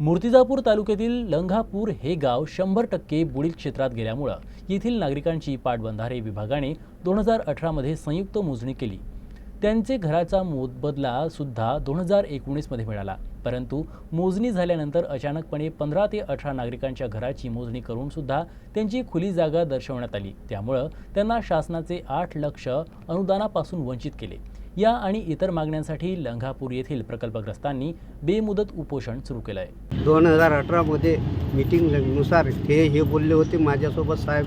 मूर्तिजापूर तालुक्यातील लंघापूर हे गाव शंभर टक्के बुडील क्षेत्रात गेल्यामुळं येथील नागरिकांची पाटबंधारे विभागाने दोन हजार अठरामध्ये संयुक्त मोजणी केली. त्यांचे घराचा मोबदला सुद्धा दोन हजार एकोणीसमध्ये मिळाला. परंतु मोजणी झाल्यानंतर अचानकपणे पंधरा ते अठरा नागरिकांच्या घराची मोजणी करून सुद्धा त्यांची खुली जागा दर्शवण्यात आली. त्यामुळं त्यांना शासनाचे आठ लक्ष अनुदानापासून वंचित केले. या आणि इतर मागण्यांसाठी लंघापूर येथील प्रकल्पग्रस्तांनी बेमुदत उपोषण सुरू केलं आहे दोन हजार अठरामध्ये मिटिंगनुसार हे हे बोलले होते माझ्यासोबत साहेब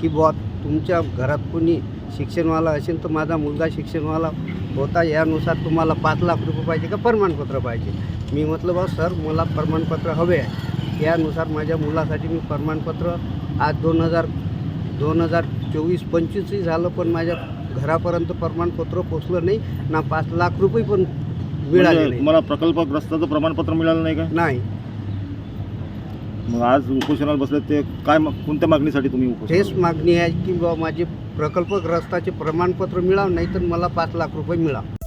की बुवा तुमच्या घरात कोणी शिक्षणवाला असेल तर माझा मुलगा शिक्षणवाला होता यानुसार तुम्हाला पाच लाख रुपये पाहिजे का प्रमाणपत्र पाहिजे? मी म्हटलं बा सर मला प्रमाणपत्र हवे आहे. यानुसार माझ्या मुलासाठी मी प्रमाणपत्र आज दोन हजार दोन हजार चोवीस पंचवीसही झालं पण माझ्या घरापर्यंत प्रमाणपत्र पोचलं नाही ना पाच लाख रुपये पण मिळाले म्हणजे नाही. तुम्हाला प्रकल्पग्रस्ताचं प्रमाणपत्र मिळालं नाही काय नाही. मग आज उपोषणाला बसले ते काय मा- कोणत्या मागणीसाठी तुम्ही उपोषण हेच मागणी आहे की बाबा माझे प्रकल्पग्रस्ताचे प्रमाणपत्र मिळावं नाही तर मला पाच लाख रुपये मिळावं